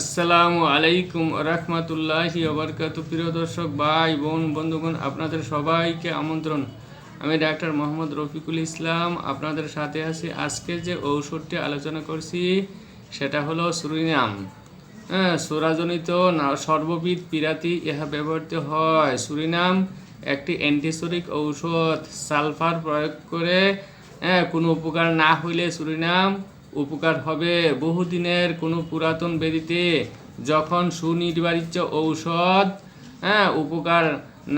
আসসালামু আলাইকুম রহমতুল্লাহি ওবরকাত প্রিয় দর্শক, ভাই, বোন, বন্ধুগণ, আপনাদের সবাইকে আমন্ত্রণ। আমি ডাক্তার মোহাম্মদ রফিকুল ইসলাম, আপনাদের সাথে আছি। আজকে যে ঔষধটি আলোচনা করছি, সেটা হলো সুরিনাম। হ্যাঁ সুরাজনিত সর্ববিধ পিরাতি ইহা ব্যবহৃত হয়। সুরিনাম একটি অ্যান্টিসোরিক ঔষধ। সালফার প্রয়োগ করে হ্যাঁ কোনো উপকার না হইলে সুরিনাম উপকার হবে। বহুদিনের কোনো পুরাতন বেদিতে যখন সুনির্বাচিত ঔষধ হ্যাঁ উপকার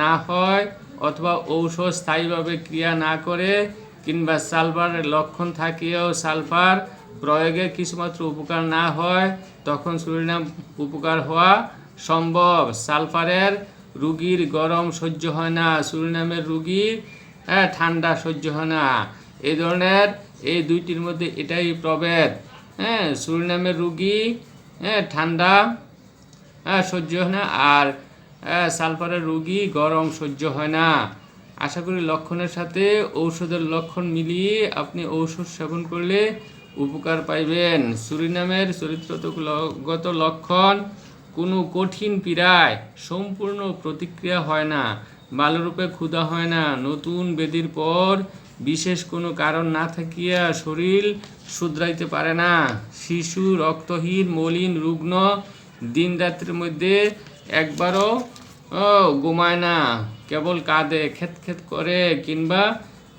না হয় অথবা ঔষধ স্থায়ীভাবে ক্রিয়া না করে কিংবা সালফারের লক্ষণ থাকিয়েও সালফার প্রয়োগে কিছুমাত্র উপকার না হয়, তখন সুরিনাম উপকার হওয়া সম্ভব। সালফারের রুগীর গরম সহ্য হয় না, সুরিনামের রুগীর হ্যাঁ ঠান্ডা সহ্য হয় না। এই ধরনের এই দুইটির মধ্যে এটাই প্রভেদ। হ্যাঁ সুরিনামের রুগী হ্যাঁ ঠান্ডা হ্যাঁ সহ্য হয় না। আর হ্যাঁ, সালফারের রুগী গরম সহ্য হয় না। আশা করি লক্ষণের সাথে ঔষধের লক্ষণ মিলিয়ে আপনি ঔষধ সেবন করলে উপকার পাইবেন। সুরিনামের চরিত্রগত লক্ষণ কোনো কঠিন পীড়ায় সম্পূর্ণ প্রতিক্রিয়া হয় না। বালরূপে ক্ষুধা হয় না। নতুন বেদির পর বিশেষ কোনো কারণ না থাকিয়া শরীর শুধরাইতে পারে না। শিশু, রক্তহীন, মলিন, রুগ্ন দিন রাত্রির মধ্যে একবারও ঘুমায় না। কেবল কাঁদে খেত খেত করে কিংবা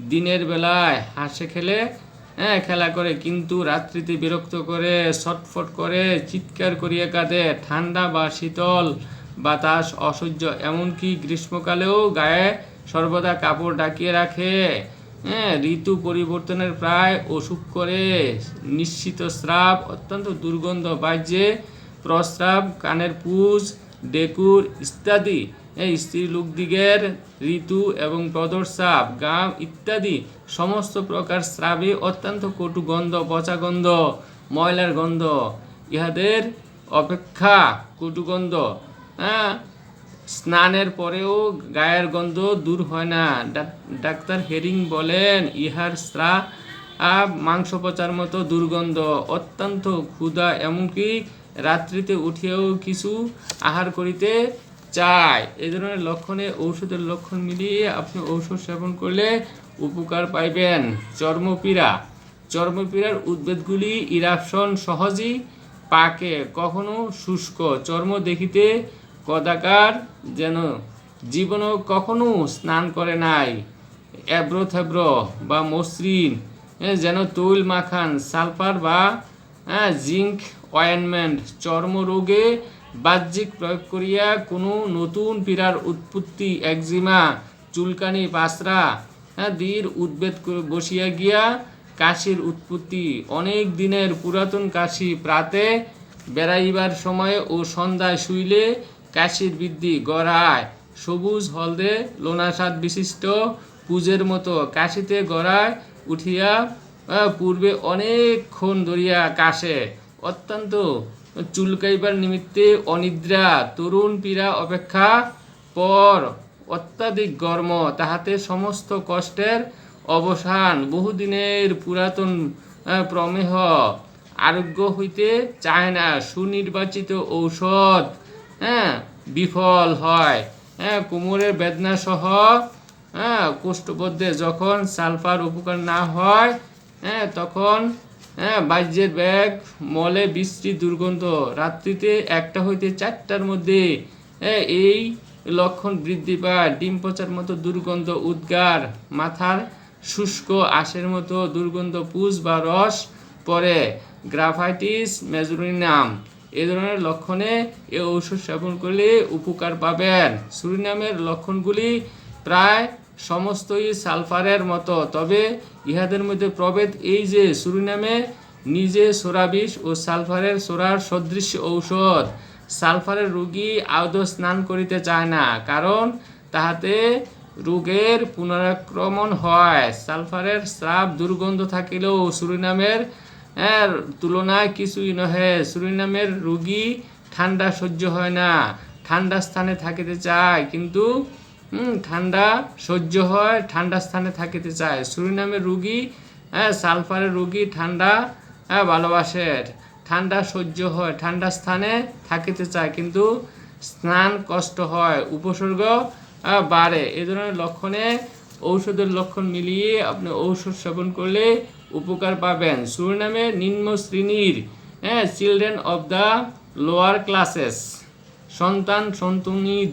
দিনের বেলায় হাসে খেলে হ্যাঁ খেলা করে। কিন্তু রাত্রিতে বিরক্ত করে, ছটফট করে, চিৎকার করিয়া কাঁদে। ঠান্ডা বা শীতল বাতাস, অসহ্য। এমনকি গ্রীষ্মকালেও গায়ে সর্বদা কাপড় ডাকিয়ে রাখে। হ্যাঁ ঋতু পরিবর্তনের প্রায় অসুখ করে। নিশ্চিত স্রাব অত্যন্ত দুর্গন্ধ, বাহ্যে প্রস্রাব, কানের পুজ, ডেকুর ইত্যাদি। এই স্ত্রী লোকদিগের ঋতু এবং প্রদর্শাব, গাম ইত্যাদি সমস্ত প্রকার স্রাবে অত্যন্ত কটু গন্ধ, পচা গন্ধ, ময়লার গন্ধ। ইহাদের অপেক্ষা কটু গন্ধ। হ্যাঁ স্নানের পরেও গায়ের গন্ধ দূর হয় না। ডাক- ডাক্তার হেরিং বলেন ইহার স্রা আহ, মাংস পচার মতো দুর্গন্ধ অত্যন্ত ক্ষুধা এমনকি রাত্রিতে উঠিয়েও কিছু আহার করিতে চায়। এই ধরনের লক্ষণে ঔষধের লক্ষণ মিলিয়ে আপনি ঔষধ সেবন করলে উপকার পাইবেন। চর্মপীড়া। চর্মপীড়ার উদ্ভিদগুলি ইরাপশন সহজেই পাকে কখনো শুষ্ক। চর্ম দেখিতে কদাকার যেন জীবনও কখনো স্নান করে নাই। এব্রো থেব্র বা মসৃণ যেন তৈল মাখান, সালফার বা জিঙ্ক অয়েনমেন্ট, চর্মরোগে বাহ্যিক প্রয়োগ করিয়া কোনো নতুন পীড়ার উৎপত্তি, একজিমা, চুলকানি, পাসরা দীর উদ্বেদ করে বসিয়া গিয়া কাশির উৎপত্তি, অনেক দিনের পুরাতন কাশি প্রাতে বেড়াইবার সময় ও সন্ধ্যায় শুইলে কাশির বৃদ্ধি, গড়ায়। সবুজ হলদে লোনাসাদ বিশিষ্ট পুজের মতো। কাশিতে গড়ায় উঠিয়া পূর্বে অনেকক্ষণ ধরিয়া কাশে। অত্যন্ত চুলকাইবার নিমিত্তে অনিদ্রা, তরুণ পীড়া অপেক্ষা পর অত্যাধিক গর্ম। তাহাতে সমস্ত কষ্টের অবসান বহুদিনের পুরাতন প্রমেহ। আরোগ্য হইতে চায় না। সুনির্বাচিত ঔষধ হ্যাঁ বিফল হয়। হ্যাঁ কোমরের বেদনা সহ হ্যাঁ কোষ্ঠবদ্ধে যখন সালফার উপকার না হয় হ্যাঁ তখন হ্যাঁ বাহ্যের ব্যাগ মলে বৃষ্টি দুর্গন্ধ রাত্রিতে একটা হইতে চারটার মধ্যে হ্যাঁ, এই লক্ষণ বৃদ্ধি পায়। ডিম পচার মতো দুর্গন্ধ উদ্গার মাথার শুষ্ক আশের মতো দুর্গন্ধ পুষ বা রস পরে। গ্রাফাইটিস মেজোরিনাম। এই ধরনের লক্ষণে এই ঔষধ সেবন করলে উপকার পাবেন। সুরিনামের লক্ষণগুলি প্রায় সমস্তই সালফারের মতো, তবে ইহাদের মধ্যে প্রভেদ এই যে সুরিনামে নিজে সোরাবিষ ও সালফারের সোরার সদৃশ্য ঔষধ। সালফারের রোগী আদৌ স্নান করিতে চায় না, কারণ তাহাতে রোগের পুনরাক্রমণ হয়। সালফারের স্রাব দুর্গন্ধ থাকিলেও সুরিনামের তুলনায় কিছুই নহে সুরিনামের রুগী ঠান্ডা সহ্য হয় না। ঠান্ডা স্থানে থাকিতে চায়, কিন্তু ঠান্ডা সহ্য হয়, ঠান্ডা স্থানে থাকিতে চায়। সুরিনামের রুগী হ্যাঁ সালফারের রুগী ঠান্ডা হ্যাঁ ভালোবাসে ঠান্ডা সহ্য হয়, ঠান্ডা স্থানে থাকিতে চায়, কিন্তু স্নান কষ্ট হয়, উপসর্গ বাড়ে। এ ধরনের লক্ষণে ঔষধের লক্ষণ মিলিয়ে আপনি ঔষধ সেবন করলে উপকার পাবেন। সুরিনামে নিম্ন শ্রেণির হ্যাঁ children of the lower classes সন্তান সন্তুনি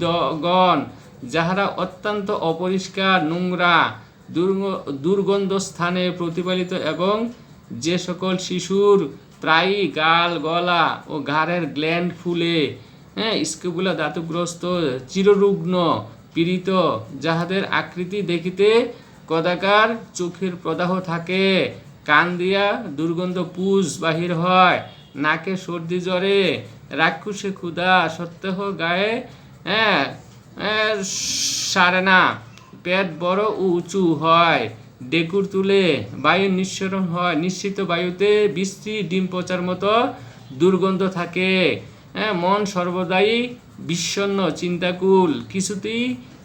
গণ যাহারা অত্যন্ত অপরিষ্কার, নোংরা, দুর্গ- দুর্গন্ধ স্থানে প্রতিপালিত এবং যে সকল শিশুর প্রায়ই গাল, গলা ও ঘাড়ের গ্ল্যান্ড ফুলে হ্যাঁ স্কেপুলা ধাতুগ্রস্ত, চিররুগ্ন, পীড়িত, যাহাদের আকৃতি দেখিতে কদাকার চোখের প্রদাহ থাকে। কান দিয়া দুর্গন্ধ পুষ বাহির হয় নাকে সর্দি জ্বরে রাক্ষসে ক্ষুধা সত্যাহ গায়ে হ্যাঁ হ্যাঁ, সারে না। পেট বড় ও উঁচু হয় ডেকুর তুলে বায়ু নিঃসরণ হয়। নিশ্চিত বায়ুতে বৃষ্টি ডিম পচার মতো দুর্গন্ধ থাকে। হ্যাঁ মন সর্বদাই বিষণ্ণ চিন্তাকুল কিছুতেই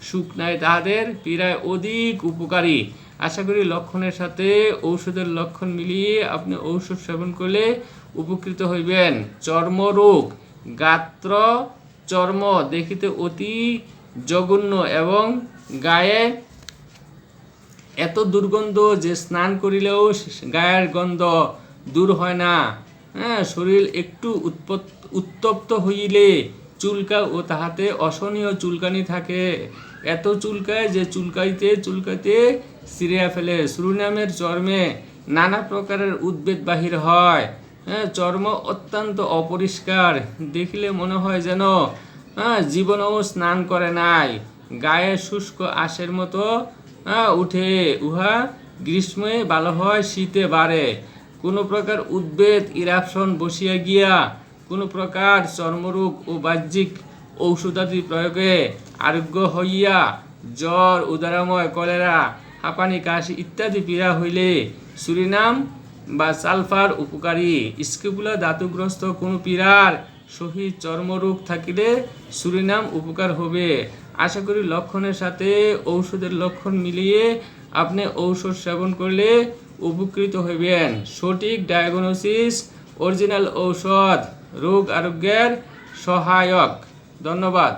সুখ নাই তাহাদের পীড়ায় অধিক উপকারী। আশা করি লক্ষণের সাথে ঔষধের লক্ষণ মিলিয়ে আপনি ঔষধ সেবন করলে উপকৃত হইবেন। চর্মরোগ, গাত্র চর্ম দেখিতে অতি জঘন্য এবং গায়ে এত দুর্গন্ধ যে স্নান করিলেও গায়ের গন্ধ দূর হয় না। হ্যাঁ শরীর একটু উত্তপ্ত হইলে চুলকা ও তাহাতে অসহনীয় চুলকানি থাকে। এত চুলকায় যে চুলকাইতে চুলকাইতে সিরিয়া ফেলে সুরুনামের চর্মে নানা প্রকারের উদ্বেগ বাহির হয়। হ্যাঁ চর্ম অত্যন্ত অপরিষ্কার। দেখিলে মনে হয় যেন হ্যাঁ জীবনেও স্নান করে নাই। গায়ে শুষ্ক আশের মতো হ্যাঁ, উঠে। উহা গ্রীষ্মে ভালো হয় শীতে বাড়ে। কোনো প্রকার উদ্বেদ ইরাপশন বসিয়া গিয়া কোনো প্রকার চর্মরোগ ও বাহ্যিক ঔষধাদি প্রয়োগে আরোগ্য হইয়া জ্বর উদারাময় কলেরা হাঁপানি, কাশি ইত্যাদি পীড়া হইলে সুরিনাম বা সালফার উপকারী। স্কিপুলা ধাতুগ্রস্ত কোনো পীড়ার সহিত চর্মরোগ থাকিলে সুরিনাম উপকার হবে। আশা করি লক্ষণের সাথে ঔষধের লক্ষণ মিলিয়ে আপনি ঔষধ সেবন করলে উপকৃত হইবেন। সঠিক ডায়াগনোসিস, অরিজিনাল ঔষধ, রোগ আরোগ্যের সহায়ক। ধন্যবাদ।